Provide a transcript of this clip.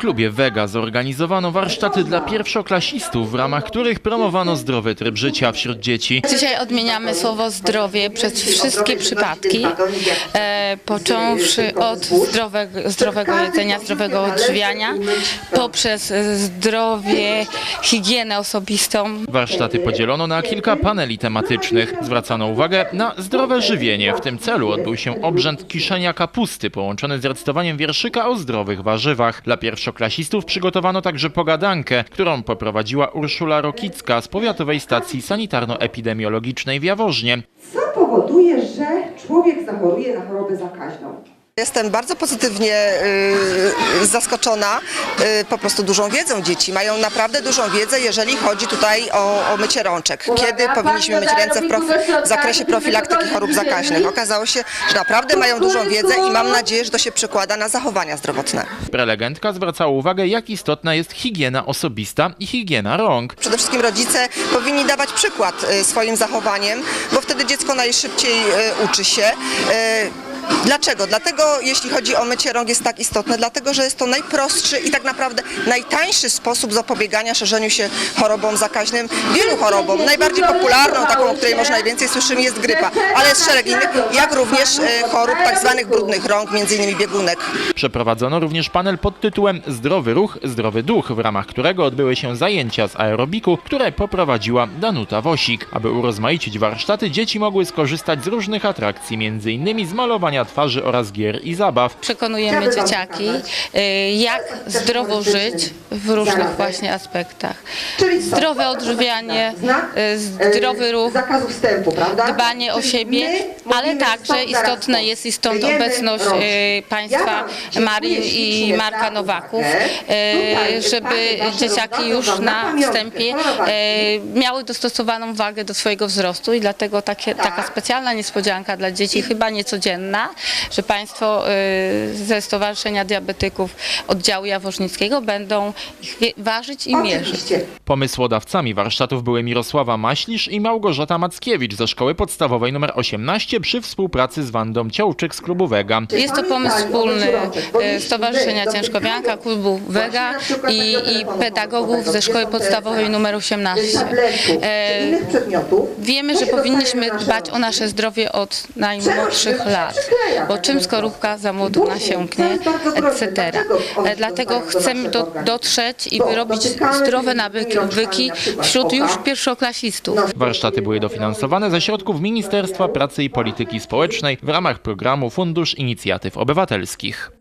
klubie Vega zorganizowano warsztaty dla pierwszoklasistów, w ramach których promowano zdrowy tryb życia wśród dzieci. Dzisiaj odmieniamy słowo zdrowie przez wszystkie przypadki, e, począwszy od zdrowego, zdrowego jedzenia, zdrowego odżywiania, poprzez zdrowie, higienę osobistą. Warsztaty podzielono na kilka paneli tematycznych. Zwracano uwagę na zdrowe żywienie. W tym celu odbył się obrzęd kiszenia kapusty połączony z recytowaniem wierszyka o zdrowych warzywach. Dla pierwszoklasistów przygotowano także pogadankę, którą poprowadziła Urszula Rokicka z Powiatowej Stacji Sanitarno-Epidemiologicznej w Jaworznie. co powoduje, że człowiek zachoruje na chorobę zakaźną. Jestem bardzo pozytywnie y, zaskoczona y, po prostu dużą wiedzą dzieci. Mają naprawdę dużą wiedzę, jeżeli chodzi tutaj o, o mycie rączek. Kiedy powinniśmy myć ręce w, prof- w zakresie profilaktyki chorób zakaźnych. Okazało się, że naprawdę mają dużą wiedzę i mam nadzieję, że to się przekłada na zachowania zdrowotne. Prelegentka zwracała uwagę, jak istotna jest higiena osobista i higiena rąk. Przede wszystkim rodzice powinni dawać przykład y, swoim zachowaniem, bo wtedy dziecko najszybciej y, uczy się. Dlaczego? Dlatego, jeśli chodzi o mycie rąk, jest tak istotne, dlatego, że jest to najprostszy i tak naprawdę najtańszy sposób zapobiegania szerzeniu się chorobom zakaźnym, wielu chorobom. Najbardziej popularną, taką, o której może najwięcej słyszymy, jest grypa, ale jest szereg innych, jak również y, chorób tak zwanych brudnych rąk, innymi biegunek. Przeprowadzono również panel pod tytułem Zdrowy ruch, zdrowy duch, w ramach którego odbyły się zajęcia z aerobiku, które poprowadziła Danuta Wosik. Aby urozmaicić warsztaty, dzieci mogły skorzystać z różnych atrakcji, m.in. z malowania twarzy oraz gier i zabaw. Przekonujemy dzieciaki, e, jak zdrowo żyć w różnych właśnie aspektach. Zdrowe odżywianie, Znak, e, zdrowy ruch, dbanie o siebie, ale także istotne jest i stąd obecność państwa Marii i Marka Nowaków, żeby dzieciaki już na wstępie miały dostosowaną wagę do swojego wzrostu i dlatego takie, taka specjalna niespodzianka dla dzieci, chyba niecodzienna, że Państwo e, ze Stowarzyszenia Diabetyków Oddziału Jaworznickiego będą ich ważyć i mierzyć. Pomysłodawcami warsztatów były Mirosława Maślisz i Małgorzata Mackiewicz ze Szkoły Podstawowej nr 18 przy współpracy z Wandą Ciołczyk z klubu Vega. Jest to pomysł wspólny e, Stowarzyszenia Ciężkowianka, klubu Vega i, i pedagogów ze Szkoły Podstawowej nr 18. E. Wiemy, że powinniśmy dbać o nasze zdrowie od najmłodszych lat, bo czym skorupka za młodu nasiąknie, etc. Dlatego chcemy do, dotrzeć i wyrobić zdrowe nawyki wyki wśród już pierwszoklasistów. Warsztaty były dofinansowane ze środków Ministerstwa Pracy i Polityki Społecznej w ramach programu Fundusz Inicjatyw Obywatelskich.